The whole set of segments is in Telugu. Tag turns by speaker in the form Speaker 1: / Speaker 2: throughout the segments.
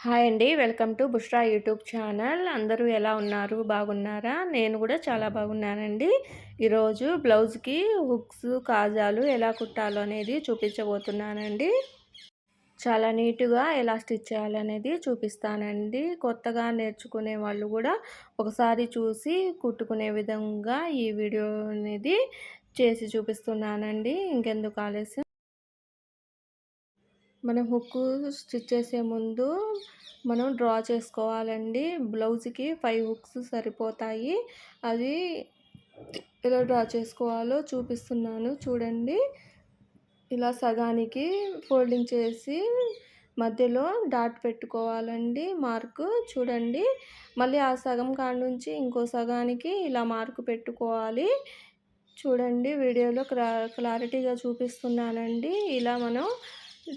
Speaker 1: హాయ్ అండి. Welcome to Bushra YouTube channel. అందరూ ఎలా ఉన్నారు? బాగున్నారా? నేను కూడా చాలా బాగున్నానండి. ఈరోజు బ్లౌజ్కి హుక్స్ కాజాలు ఎలా కుట్టాలో అనేది చూపించబోతున్నానండి. చాలా నీట్గా ఎలా స్టిచ్ చేయాలనేది చూపిస్తానండి. కొత్తగా నేర్చుకునే వాళ్ళు కూడా ఒకసారి చూసి కుట్టుకునే విధంగా ఈ వీడియో అనేది చేసి చూపిస్తున్నానండి. ఇంకెందుకు ఆలస్యం? మనం హుక్ స్టిచ్ చేసే ముందు మనం డ్రా చేసుకోవాలండి. బ్లౌజ్కి ఫైవ్ హుక్స్ సరిపోతాయి. అది ఎలా డ్రా చేసుకోవాలో చూపిస్తున్నాను. చూడండి. ఇలా సగానికి ఫోల్డింగ్ చేసి మధ్యలో డాట్ పెట్టుకోవాలండి. మార్కు చూడండి. మళ్ళీ ఆ సగం కాడ నుంచి ఇంకో సగానికి ఇలా మార్కు పెట్టుకోవాలి. చూడండి. వీడియోలో క్లారిటీగా చూపిస్తున్నానండి. ఇలా మనం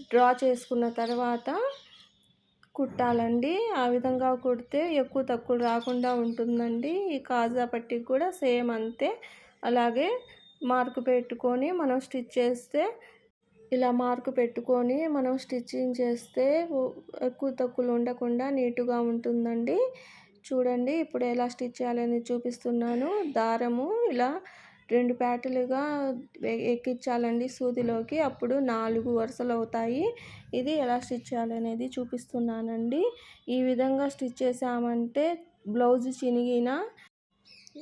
Speaker 1: డ్రా చేసుకున్న తర్వాత కుట్టాలండి. ఆ విధంగా కుడితే ఎక్కువ తక్కువ రాకుండా ఉంటుందండి. ఈ కాజా పట్టి కూడా సేమ్ అంతే. అలాగే మార్కు పెట్టుకొని మనం స్టిచ్ చేస్తే ఇలా మార్కు పెట్టుకొని మనం స్టిచ్చింగ్ చేస్తే ఎక్కువ తక్కువలు ఉండకుండా నీటుగా ఉంటుందండి. చూడండి ఇప్పుడు ఎలా స్టిచ్ చేయాలని చూపిస్తున్నాను. దారము ఇలా రెండు ప్యాటులుగా ఎక్కించాలండి సూదిలోకి. అప్పుడు నాలుగు వరుసలు అవుతాయి ఇది ఎలా స్టిచ్ చేయాలనేది చూపిస్తున్నానండి. ఈ విధంగా స్టిచ్ చేసామంటే బ్లౌజ్ చినిగిన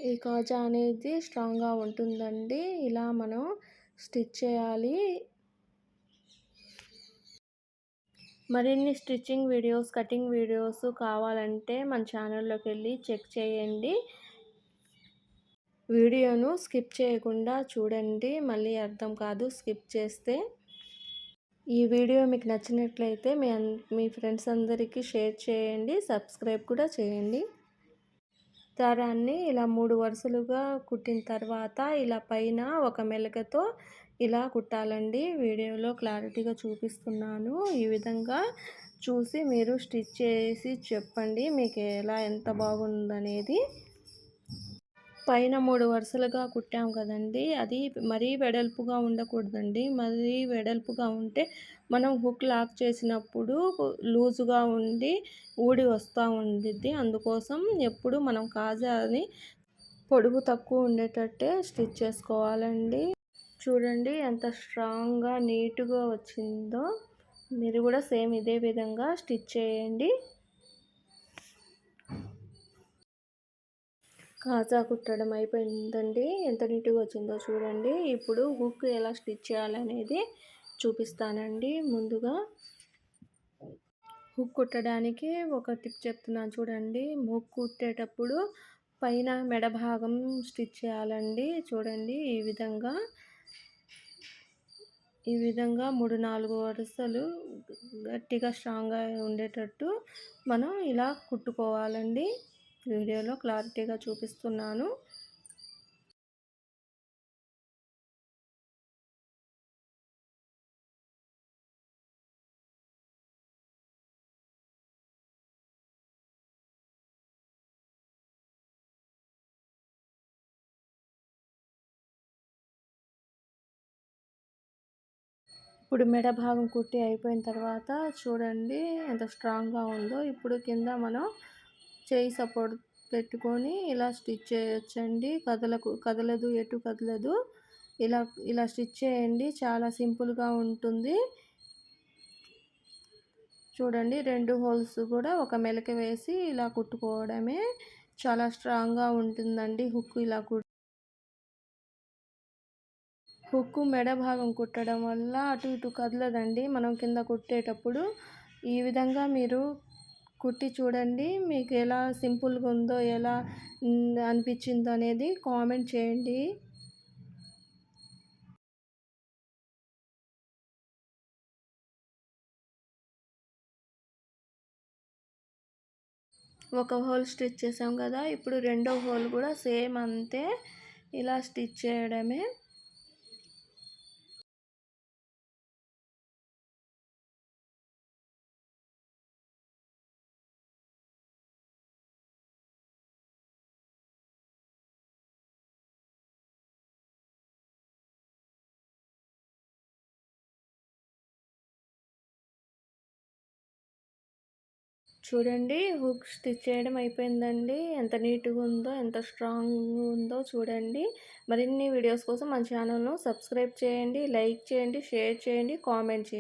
Speaker 1: ఈ కాజా అనేది స్ట్రాంగ్గా ఉంటుందండి. ఇలా మనం స్టిచ్ చేయాలి. మరిన్ని స్టిచ్చింగ్ వీడియోస్ కటింగ్ వీడియోస్ కావాలంటే మన ఛానల్లోకి వెళ్ళి చెక్ చేయండి. వీడియోను స్కిప్ చేయకుండా చూడండి. మళ్ళీ అర్థం కాదు స్కిప్ చేస్తే. ఈ వీడియో మీకు నచ్చినట్లయితే మీ మీ ఫ్రెండ్స్ అందరికీ షేర్ చేయండి సబ్స్క్రైబ్ కూడా చేయండి. దారాన్ని ఇలా మూడు వరుసలుగా కుట్టిన తర్వాత ఇలా పైన ఒక మెలకతో ఇలా కుట్టాలండి. వీడియోలో క్లారిటీగా చూపిస్తున్నాను. ఈ విధంగా చూసి మీరు స్టిచ్ చేసి చెప్పండి మీకు ఎలా ఎంత బాగుందనేది. పైన మూడు వరుసలుగా కుట్టాం కదండి. అది మరీ వెడల్పుగా ఉండకూడదండి. మరీ వెడల్పుగా ఉంటే మనం హుక్ లాక్ చేసినప్పుడు లూజుగా ఉండి ఊడి వస్తూ ఉండిద్ది. అందుకోసం ఎప్పుడు మనం కాజాని పొడుగు తక్కువ ఉండేటట్టే స్టిచ్ చేసుకోవాలండి. చూడండి ఎంత స్ట్రాంగ్గా నీట్గా వచ్చిందో. మీరు కూడా సేమ్ ఇదే విధంగా స్టిచ్ చేయండి. కాజా కుట్టడం అయిపోయిందండి. ఎంత నీట్గా వచ్చిందో చూడండి. ఇప్పుడు హుక్ ఎలా స్టిచ్ చేయాలనేది చూపిస్తానండి ముందుగా. హుక్ కుట్టడానికి ఒక టిప్ చెప్తున్నాను చూడండి. హుక్ కుట్టేటప్పుడు పైన మెడ భాగం స్టిచ్ చేయాలండి. చూడండి ఈ విధంగా. ఈ విధంగా మూడు నాలుగు వరుసలు గట్టిగా స్ట్రాంగ్గా ఉండేటట్టు మనం ఇలా కుట్టుకోవాలండి. వీడియోలో క్లారిటీగా చూపిస్తున్నాను. ఇప్పుడు మెడ భాగం కుట్టి అయిపోయిన తర్వాత చూడండి ఎంత స్ట్రాంగ్గా ఉందో. ఇప్పుడు కింద మనం చేయి సపోర్ట్ పెట్టుకొని ఇలా స్టిచ్ చేయొచ్చండి. కదలకు కదలదు ఎటు కదలదు. ఇలా ఇలా స్టిచ్ చేయండి. చాలా సింపుల్గా ఉంటుంది. చూడండి రెండు హోల్స్ కూడా ఒక మెలక వేసి ఇలా కుట్టుకోవడమే చాలా స్ట్రాంగ్గా ఉంటుందండి హుక్ ఇలా కుట్. హుక్ మెడ భాగం కుట్టడం వల్ల అటు ఇటు కదలదండి. మనం కింద కుట్టేటప్పుడు ఈ విధంగా మీరు కుట్టి చూడండి మీకు ఎలా సింపుల్గా ఉందో ఎలా అనిపించిందో అనేది కామెంట్ చేయండి. ఒక హోల్ స్టిచ్ చేసాం కదా ఇప్పుడు రెండో హోల్ కూడా సేమ్ అంతే ఇలా స్టిచ్ చేయడమే. చూడండి హుక్ స్టిచ్ చేయడం అయిపోయిందండి. ఎంత నీట్గా ఉందో ఎంత స్ట్రాంగ్ ఉందో చూడండి. మరిన్ని వీడియోస్ కోసం మన ఛానల్ను సబ్స్క్రైబ్ చేయండి లైక్ చేయండి షేర్ చేయండి కామెంట్ చేయండి.